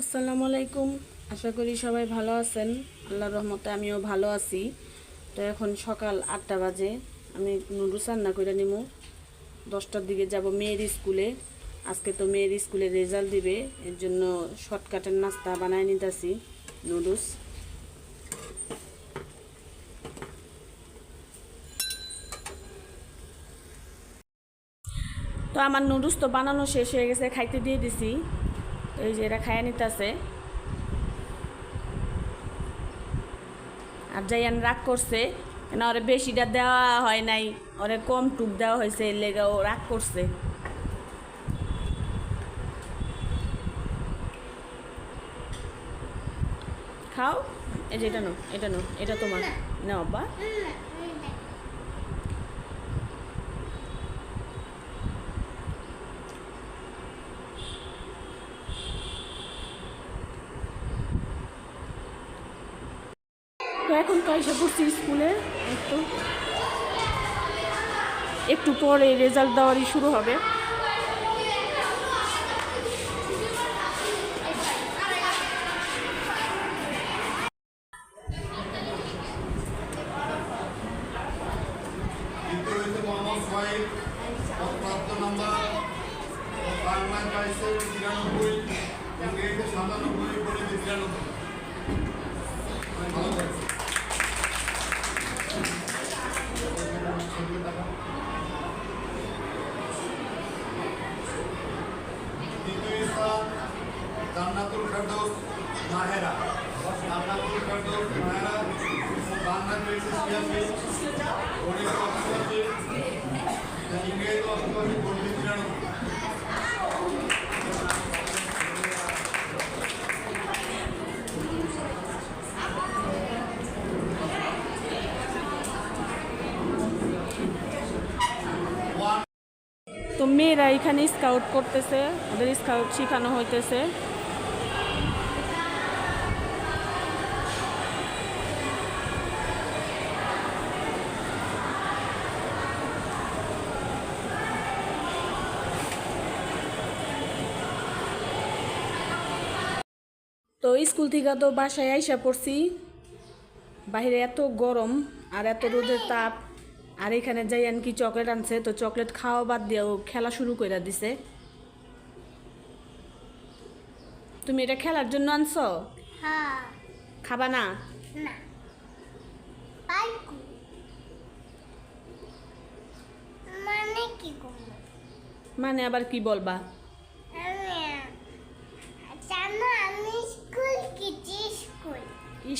আসসালামু আলাইকুম। আশা করি সবাই ভালো আছেন। আল্লাহর রহমতে আমিও ভালো আছি। তো এখন সকাল আটটা বাজে। আমি নুডলস রান্না করে নিব। দশটার দিকে যাব মেয়ের স্কুলে। আজকে তো মেয়ের স্কুলে রেজাল্ট দিবে। এর জন্য শর্টকাটের নাস্তা বানায় নিতেছি নুডলস। তো আমার নুডলস তো বানানো শেষ হয়ে গেছে, খাইতে দিয়ে দিছি। এই যে এরা খাইয়া নিতেছে। আর যাইয়ান রাগ করছে, কেন ওরে বেশিটা দেওয়া হয় নাই, ওরে কম টুক দেওয়া হয়েছে, এর লেগে ও রাগ করছে। খাও, এই যে এটা নো এটা নো এটা তোমার। নাও, আব্বা। তো এখন তো এসে পড়ছি স্কুলে একটু একটু পরে রেজাল্ট দেওয়ারই শুরু হবে। মাহেরা জান্নাতুল ফেরদৌস মাহেরা বাংলা পেয়েছে ছিয়াশি গণিত অষ্টআশি ইংরেজি অষ্টআশি গণিত তিরানব্বই ওয়ান তো মেয়েরা এখানে স্কাউট করতেছে ওদের স্কাউট শেখানো হইতেছে তো স্কুল থেকে তো বাসায় আইসা পড়ছি। বাইরে এত গরম আর এত রোদের তাপ আর এখানে যাই কি চকলেট আনছে তো চকলেট খাওয়া বাদ দিয়েও খেলা শুরু করে দিছে। তুমি এটা খেলার জন্য আনছো? হ্যাঁ। খাবা না? মানে মানে আবার কি বলবা?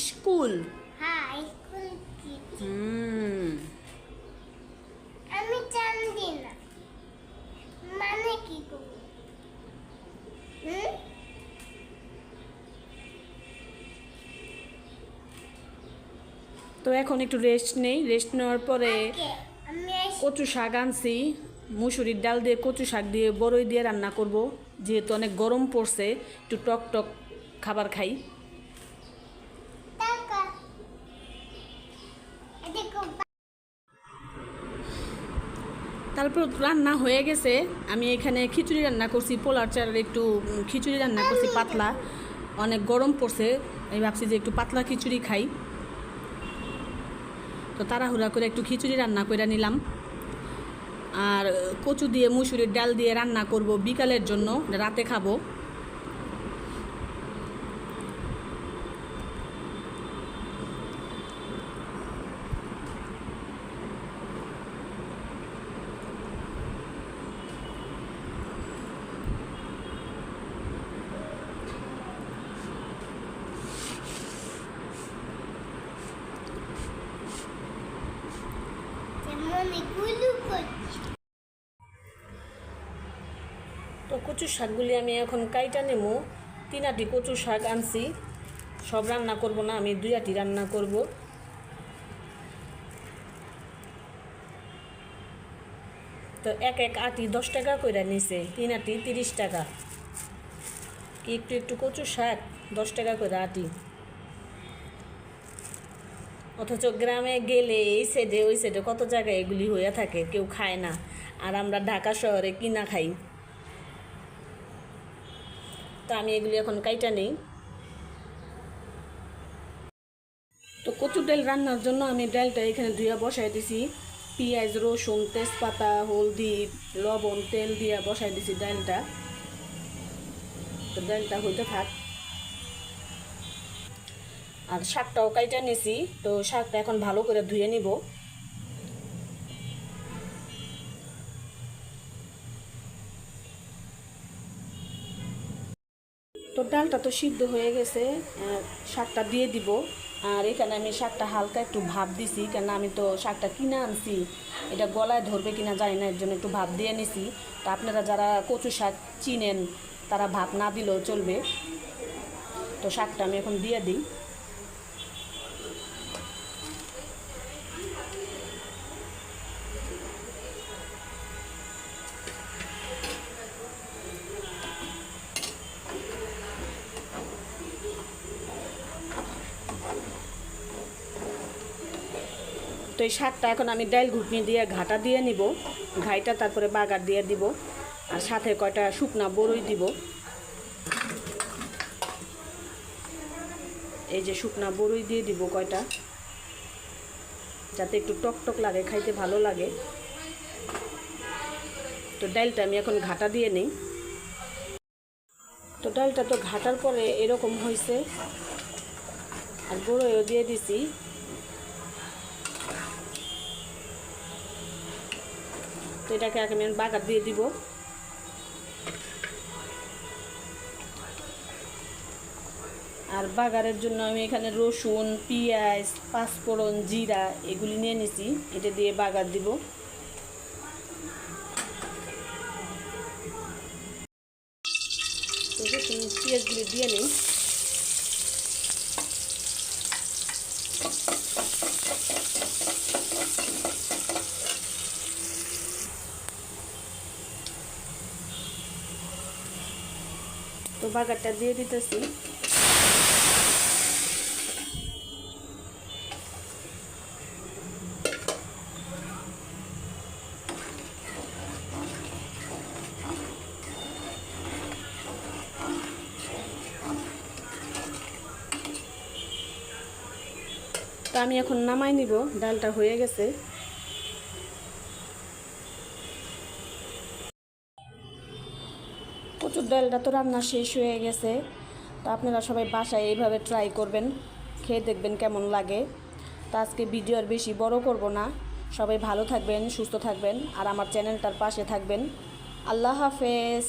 স্কুল? হ্যাঁ স্কুল হুম। আমি জানি না। মানে কি করব হুম? তো এখন একটু রেস্ট নেই। রেস্ট নেওয়ার পরে কচু শাক আনছি। মুসুরির ডাল দিয়ে কচু শাক দিয়ে বড়ই দিয়ে রান্না করব। যেহেতু অনেক গরম পড়ছে একটু টক টক খাবার খাই। তারপর রান্না হয়ে গেছে। আমি এখানে খিচুড়ি রান্না করছি, পোলার চালের একটু খিচুড়ি রান্না করছি, পাতলা। অনেক গরম পড়ছে, আমি ভাবছি যে একটু পাতলা খিচুড়ি খাই। তো তাড়াহুড়া করে একটু খিচুড়ি রান্না করে নিলাম। আর কচু দিয়ে, মুসুরির ডাল দিয়ে রান্না করব বিকালের জন্য, রাতে খাব যেমন এগুলো করছি তো কচু শাকগুলি আমি এখন কাইটা নেব তিন আটি কচু শাক আনছি। সব রান্না করব না, আমি দুই আটি রান্না করব। তো এক এক আটি দশ টাকা করে নিছে, তিন আটি তিরিশ টাকা। একটু একটু কচু শাক, দশ টাকা করে আটি। অথচ গ্রামে গেলে এই সাইডে ওই সাইডে কত জায়গায় এগুলি হইয়া থাকে, কেউ খায় না। আর আমরা ঢাকা শহরে কিনা খাই? তো আমি এগুলি এখন কাইটা নেই। তো কচুর ডাল রান্নার জন্য আমি ডালটা এখানে ধুয়ে বসাই দিছি। পেঁয়াজ, রসুন, তেজপাতা, হলদি, লবণ, তেল দিয়ে বসাই দিছি ডালটা। তো ডালটা হইতে থাক। আর শাকটাও কাইটা নিছি। তো শাকটা এখন ভালো করে ধুয়ে নিব। তো ডালটা তো সিদ্ধ হয়ে গেছে শাকটা দিয়ে দিব। আর এখানে আমি শাকটা হালকা একটু ভাপ দিছি কেন আমি তো শাকটা কিনে আনছি। এটা গলায় ধরবে কিনা জানি না, এর জন্য একটু ভাপ দিয়ে নিছি। তা আপনারা যারা কচু শাক চিনেন, তারা ভাপ না দিলেও চলবে। তো শাকটা আমি এখন দিয়ে দিই। তো এই শাকটা এখন আমি ডাইল ঘুটনি দিয়ে, ঘাটা দিয়ে নিব। ঘাইটা তারপরে বাগার দিয়ে দিব। আর সাথে কয়টা শুকনা বড়ই দিব। এই যে শুকনা বড়ই দিয়ে দিব কয়টা। যাতে একটু টক টক লাগে, খাইতে ভালো লাগে। তো ডালটা আমি এখন ঘাটা দিয়ে নিই। তো ডালটা তো ঘাটার পরে এরকম হয়েছে আর বড়ইও দিয়ে দিছি। তো এটাকে আগে আমি বাগার দিয়ে দিব। আর বাগারের জন্য আমি এখানে রসুন, পেঁয়াজ, পাঁচফোড়ন, জিরা এগুলি নিয়ে নিছি। এটা দিয়ে বাগার দিব। পেঁয়াজগুলি দিয়ে নিই তো বাগারটা দিয়ে দিতেছি। তো আমি এখন নামাই নিব ডালটা হয়ে গেছে। প্রচুর ডালটা তো রান্না শেষ হয়ে গেছে। তো আপনারা সবাই বাসায় এইভাবে ট্রাই করবেন, খেয়ে দেখবেন কেমন লাগে। তা আজকে ভিডিও আর বেশি বড় করব না। সবাই ভালো থাকবেন, সুস্থ থাকবেন, আর আমার চ্যানেলটার পাশে থাকবেন। আল্লাহ হাফেজ।